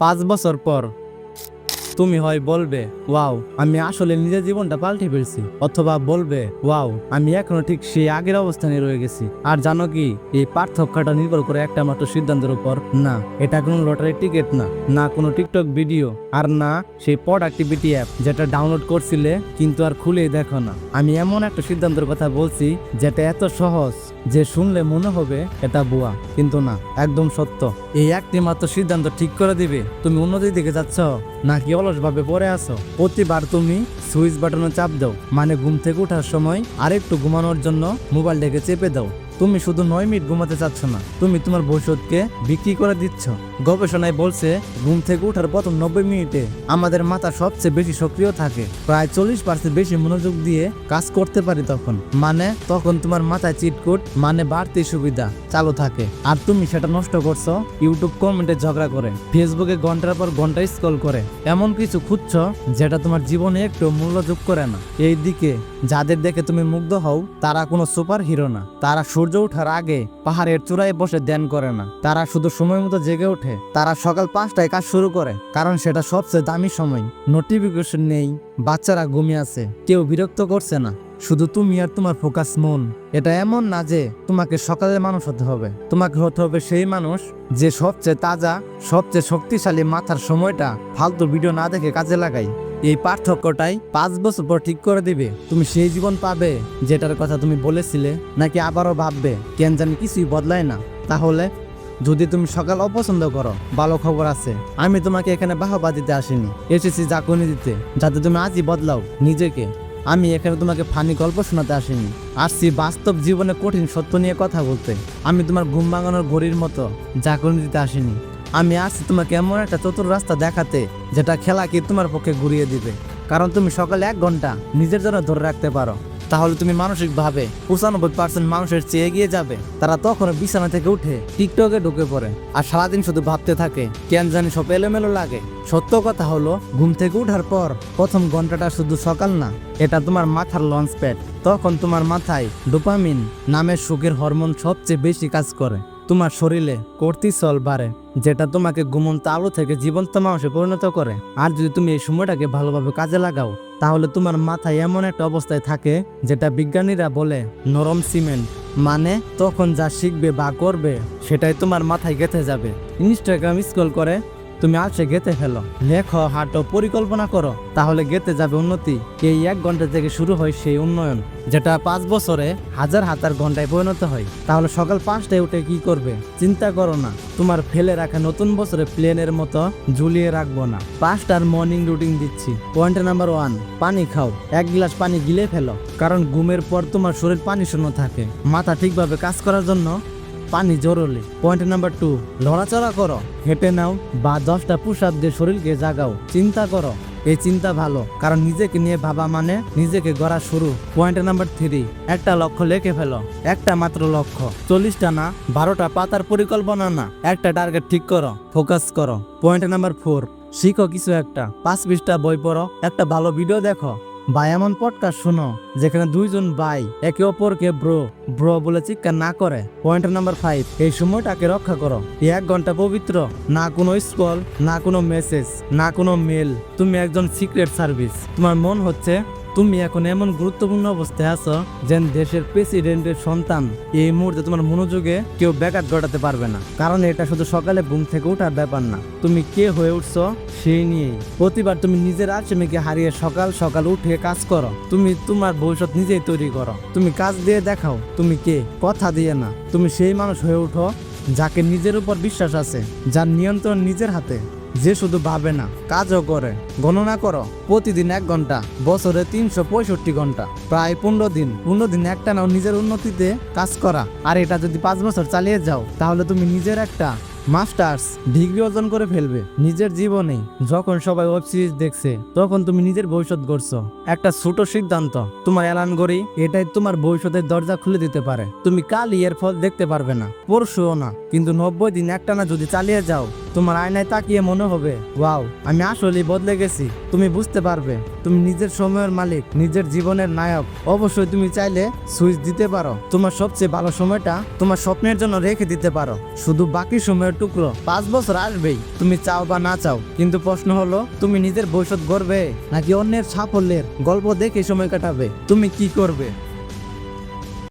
পাঁচ বছর পর তুমি হয় বলবে, ওয়াও, আমি আসলে নিজের জীবনটা পাল্টে ফেলছি। অথবা বলবে, ওয়াও, আমি এখনও ঠিক সেই আগের অবস্থানে রয়ে গেছি। আর জানো কি, এই পার্থক্যটা নির্ভর করে একটা মাত্র সিদ্ধান্তের উপর। না, এটা কোনো লটারি টিকিট না না কোনো টিকটক ভিডিও, আর না সেই প্রোডাক্টিভিটি অ্যাপ যেটা ডাউনলোড করছিলে কিন্তু আর খুলেই দেখো না। আমি এমন একটা সিদ্ধান্তের কথা বলছি যেটা এত সহজ। যে শুনলে মনে হবে এটা বুয়া, কিন্তু না, একদম সত্য। এই একটি মাত্র সিদ্ধান্ত ঠিক করে দিবে, তুমি উন্নতির দিকে যাচ্ছ, নাকি অলসভাবে পড়ে আছো? প্রতিবার তুমি সুইচ বাটনে চাপ দাও মানে ঘুম থেকে ওঠার সময় আরেকটু ঘুমানোর জন্য মোবাইলটাকে চেপে দাও। তুমি শুধু নয় মিনিট ঘুমাতে চাচ্ছ না। তুমি তোমার ভবিষ্যৎকে বিক্রি করে দিচ্ছ। গবেষণায় বলছে, ঘুম থেকে ওঠার প্রথম নব্বই মিনিটে আমাদের মাথা সবচেয়ে বেশি সক্রিয় থাকে। প্রায় চল্লিশ পার্সেন্ট বেশি মনোযোগ দিয়ে কাজ করতে পারি তখন। মানে তখন তোমার মাথায় চিটকুট মানে বাড়তি সুবিধা চালু থাকে। আর তুমি সেটা নষ্ট করছ, ইউটিউব কমেন্টে ঝগড়া করে, ফেসবুকে ঘণ্টার পর ঘণ্টা স্ক্রল করে। এমন কিছু খুঁজছো, যেটা তোমার জীবনে একটু মূল্য যোগ করে না। এই দিকে যাদের দেখে তুমি মুগ্ধ হও, তারা কোনো সুপার হিরো না। তারা সূর্য ওঠার আগে পাহাড়ের চূড়ায় বসে ধ্যান করে না। তারা শুধু সময় মতো জেগে ওঠে। তারা সকাল পাঁচটায় কাজ শুরু করে, কারণ সেটা সবচেয়ে দামি সময়। নোটিফিকেশন নেই, বাচ্চারা ঘুমিয়ে আছে, কেউ বিরক্ত করছে না। শুধু তুমি আর তোমার ফোকাস মন। এটা এমন না যে তোমাকে সকালের মানুষ হতে হবে। তোমাকে হতে হবে সেই মানুষ যে সবচেয়ে তাজা, সবচেয়ে শক্তিশালী মাথার সময়টা ফালতু ভিডিও না দেখে কাজে লাগাই এই পার্থক্যটাই পাঁচ বছর পর ঠিক করে দিবে। তুমি সেই জীবন পাবে যেটার কথা তুমি বলেছিলে, নাকি আবারও ভাববে, কেন জানি কিছুই বদলায় না। তাহলে যদি তুমি সকাল অপছন্দ করো, ভালো খবর আছে। আমি তোমাকে এখানে বাহবা দিতে আসিনি। এসেছি জাকুনি দিতে, যাতে তুমি আজই বদলাও নিজেকে। আমি এখানে তোমাকে ফানি গল্প শোনাতে আসিনি। আসছি বাস্তব জীবনে কঠিন সত্য নিয়ে কথা বলতে। আমি তোমার ঘুম ভাঙানোর ঘড়ির মতো জাগরণ দিতে আসিনি। আমি আসছি তোমাকে এমন একটা চতুর রাস্তা দেখাতে, যেটা খেলাকে তোমার পক্ষে ঘুরিয়ে দিবে। কারণ তুমি সকালে এক ঘণ্টা নিজের জন্য ধরে রাখতে পারো। তাহলে তুমি মানসিকভাবে পঁচানব্বই পার্সেন্ট মানুষের চেয়ে এগিয়ে যাবে। তারা তখন বিছানা থেকে উঠে টিকটকে ঢুকে পড়ে আর সারাদিন শুধু ভাবতে থাকে, কেন জানি সব এলোমেলো লাগে। সত্য কথা হলো, ঘুম থেকে উঠার পর প্রথম ঘন্টাটা শুধু সকাল না, এটা তোমার মাথার লঞ্চ প্যাড। তখন তোমার মাথায় ডোপামিন নামের সুখের হরমোন সবচেয়ে বেশি কাজ করে। তোমার শরীরে কর্তিসল বাড়ে, যেটা তোমাকে ঘুমন্ত আলো থেকে জীবন্ত মানুষে পরিণত করে। আর যদি তুমি এই সময়টাকে ভালোভাবে কাজে লাগাও, তাহলে তোমার মাথায় এমন একটা অবস্থায় থাকে, যেটা বিজ্ঞানীরা বলে নরম সিমেন্ট। মানে তখন যা শিখবে বা করবে, সেটাই তোমার মাথায় গেঁথে যাবে। ইনস্টাগ্রাম স্ক্রল করে তুমি আলসে গেতে ফেলো। লেখো, হাঁটো, পরিকল্পনা করো, তাহলে গেতে যাবে উন্নতি। এই এক ঘণ্টা থেকে শুরু হয় সেই উন্নয়ন, যেটা পাঁচ বছরে হাজার হাজার ঘন্টায় পরিণত হয়। তাহলে সকাল পাঁচটায় উঠে কি করবে? চিন্তা করো না, তোমার ফেলে রাখা নতুন বছরে প্লেনের মতো ঝুলিয়ে রাখব না। পাঁচটার মর্নিং রুটিন দিচ্ছি। পয়েন্ট নাম্বার ওয়ান পানি খাও। এক গ্লাস পানি গিলে ফেলো, কারণ ঘুমের পর তোমার শরীর পানি শূন্য থাকে। মাথা ঠিকভাবে কাজ করার জন্য পানি জরুরি। পয়েন্ট নাম্বার টু লড়াচড়া করো। হেঁটে নাও বা দশটা পুশ আপ দিয়ে শরীরকে জাগাও। চিন্তা করো। এই চিন্তা ভালো, কারণ নিজেকে নিয়ে ভাবা মানে নিজেকে গড়া শুরু। পয়েন্ট নাম্বার থ্রি একটা লক্ষ্য লেখে ফেলো। একটা মাত্র লক্ষ্য। চল্লিশটা না, বারোটা পাতার পরিকল্পনা না। একটা টার্গেট ঠিক করো ফোকাস করো। পয়েন্ট নাম্বার ফোর শিখো কিছু একটা। পাঁচ বিশটা বই পড়ো, একটা ভালো ভিডিও দেখো। বা এমন পডকাস্ট শুনো যেখানে দুইজন ভাই একে অপরকে ব্রো ব্রো বলে চিৎকার না করে। পয়েন্ট নাম্বার ফাইভ এই সময়টাকে রক্ষা করো। এক ঘণ্টা পবিত্র, না কোনো স্কল না কোনো মেসেজ না কোনো মেল তুমি একজন সিক্রেট সার্ভিস তোমার মন হচ্ছে তুমি এখন এমন গুরুত্বপূর্ণ অবস্থায় আছো যেন দেশের প্রেসিডেন্টের সন্তান এই মুহূর্তে তোমার মনোযোগে কেউ ব্যাঘাত ঘটাতে পারবে না। কারণ এটা শুধু সকালে ঘুম থেকে ওঠার ব্যাপার না। তুমি কে হয়ে উঠছো সেই নিয়েই। প্রতিবার তুমি নিজের আচমিকে হারিয়ে সকাল সকাল উঠে কাজ করো। তুমি তোমার ভবিষ্যৎ নিজেই তৈরি করো। তুমি কাজ দিয়ে দেখাও তুমি কে, কথা দিয়ে না। তুমি সেই মানুষ হয়ে উঠো যাকে নিজের উপর বিশ্বাস আছে, যার নিয়ন্ত্রণ নিজের হাতে। যে শুধু ভাবে না, কাজও করে। গণনা করো, প্রতিদিন এক ঘণ্টা, বছরে তিনশো পঁয়ষট্টি ঘণ্টা, প্রায় পনেরো দিন। পনেরো দিন একটা নাও নিজের উন্নতিতে কাজ করা। আর এটা যদি পাঁচ বছর চালিয়ে যাও, তাহলে তুমি নিজের একটা মাস্টার্স, ডিগ্রি অর্জন করে ফেলবে। নিজের জীবনে, যখন সবাই ওয়েব সিরিজ দেখছে, তখন তুমি নিজের ভবিষ্যৎ গড়ছো। একটা ছোট সিদ্ধান্ত, তোমার এলান গড়ি এটাই তোমার ভবিষ্যতের দরজা খুলে দিতে পারে। তুমি কালই এর ফল দেখতে পারবে না, পরশুও না। কিন্তু নব্বই দিন একটানা যদি চালিয়ে যাও তোমার আয়নায় তাকিয়ে মনে হবে, ওয়াও, আমি আসলেই বদলে গেছি। তুমি বুঝতে পারবে, তুমি নিজের সময়ের মালিক, নিজের জীবনের নায়ক। অবশ্যই তুমি চাইলে সুইচ দিতে পারো। তোমার সবচেয়ে ভালো সময়টা তোমার স্বপ্নের জন্য রেখে দিতে পারো। শুধু বাকি সময়ের টুকরো, পাঁচ বছর আসবেই। তুমি চাও বা না চাও, কিন্তু প্রশ্ন হলো, তুমি নিজের ভবিষ্যৎ গড়বে নাকি অন্যের সাফল্যের গল্প দেখে সময় কাটাবে? তুমি কি করবে?